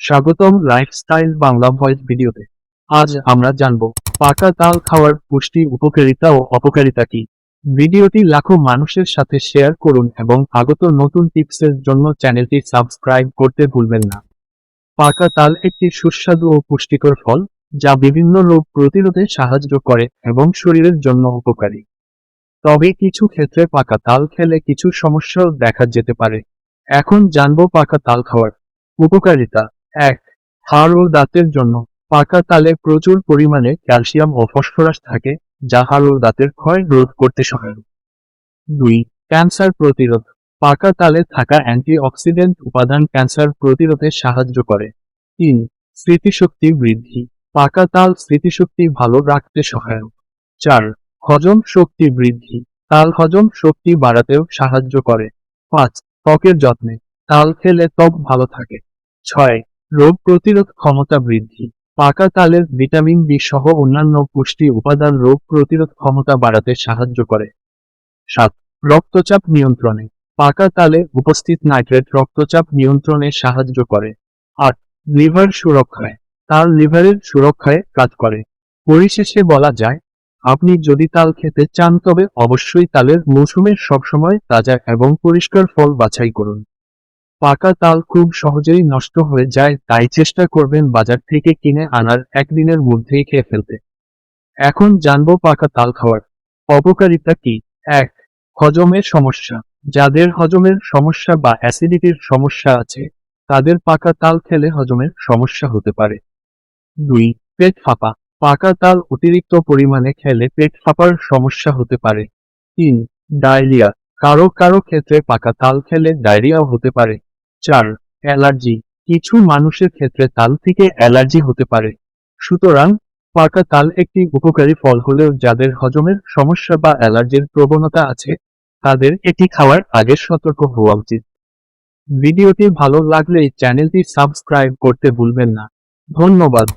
স্বাগতম lifestyle Bangla voice ভিডিওতে। আজ আমরা জানব পাকা তাল খাওয়ার পুষ্টি উপকারিতা ও অপকারিতা কি? ভিডিওটি লাখো মানুষের সাথে শেয়ার করুন এবং আগত নতুন টিপসের জন্য চ্যানেলটি সাবস্ক্রাইব করতে ভুলবেন না। পাকা তাল একটি সুস্বাদু ও পুষ্টিকর ফল যা বিভিন্ন রোগ প্রতিরোধে সাহায্য করে এবং শরীরের জন্য উপকারী। তবে কিছু ক্ষেত্রে পাকা তাল খেলে কিছু সমস্যাও দেখা যেতে পারে। এখন জানব পাকা তাল খাওয়ার উপকারিতা। এক, হাড় ও দাঁতের জন্য। পাকা তালে প্রচুর পরিমাণে ক্যালসিয়াম ও ফসফরাস থাকে, যা হাড় ও দাঁতের ক্ষয় রোধ করতে সহায়ক। দুই, ক্যান্সার প্রতিরোধ। পাকা তালে থাকা অ্যান্টিঅক্সিডেন্ট উপাদান ক্যান্সার প্রতিরোধে সাহায্য করে। তিন, স্মৃতিশক্তি বৃদ্ধি। পাকা তাল স্মৃতিশক্তি ভালো রাখতে সহায়ক। চার, হজম শক্তি বৃদ্ধি। তাল হজম শক্তি বাড়াতেও সাহায্য করে। পাঁচ, ত্বকের যত্নে। তাল খেলে ত্বক ভালো থাকে। ছয় রোগ প্রতিরোধ ক্ষমতা বৃদ্ধি। পাকা তালের ভিটামিন বি সহ অন্যান্য পুষ্টি উপাদান রোগ প্রতিরোধ ক্ষমতা বাড়াতে সাহায্য করে। সাত, রক্তচাপ নিয়ন্ত্রণে। পাকা তালে উপস্থিত নাইট্রেট রক্তচাপ নিয়ন্ত্রণে সাহায্য করে। আট, লিভার সুরক্ষায়। তাল লিভারের সুরক্ষায় কাজ করে। পরিশেষে বলা যায়, আপনি যদি তাল খেতে চান তবে অবশ্যই তালের মৌসুমে সবসময় তাজা এবং পরিষ্কার ফল বাছাই করুন। পাকা তাল খুব সহজেই নষ্ট হয়ে যায়, তাই চেষ্টা করবেন বাজার থেকে কিনে আনার একদিনের মধ্যেই খেয়ে ফেলতে। এখন জানব পাকা তাল খাওয়ার অপকারিতা কি? এক, হজমের সমস্যা। যাদের হজমের সমস্যা বা অ্যাসিডিটির সমস্যা আছে, তাদের পাকা তাল খেলে হজমের সমস্যা হতে পারে। দুই, পেট ফাঁপা। পাকা তাল অতিরিক্ত পরিমাণে খেলে পেট ফাঁপার সমস্যা হতে পারে। তিন, ডায়রিয়া। কারও কারও ক্ষেত্রে পাকা তাল খেলে ডায়রিয়াও হতে পারে। চার, অ্যালার্জি। কিছু মানুষের ক্ষেত্রে তাল থেকে অ্যালার্জি হতে পারে। সুতরাং, পাকা তাল একটি উপকারী ফল হলেও যাদের হজমের সমস্যা বা অ্যালার্জির প্রবণতা আছে, তাদের এটি খাওয়ার আগে সতর্ক হওয়া উচিত। ভিডিওটি ভালো লাগলে চ্যানেলটি সাবস্ক্রাইব করতে ভুলবেন না। ধন্যবাদ।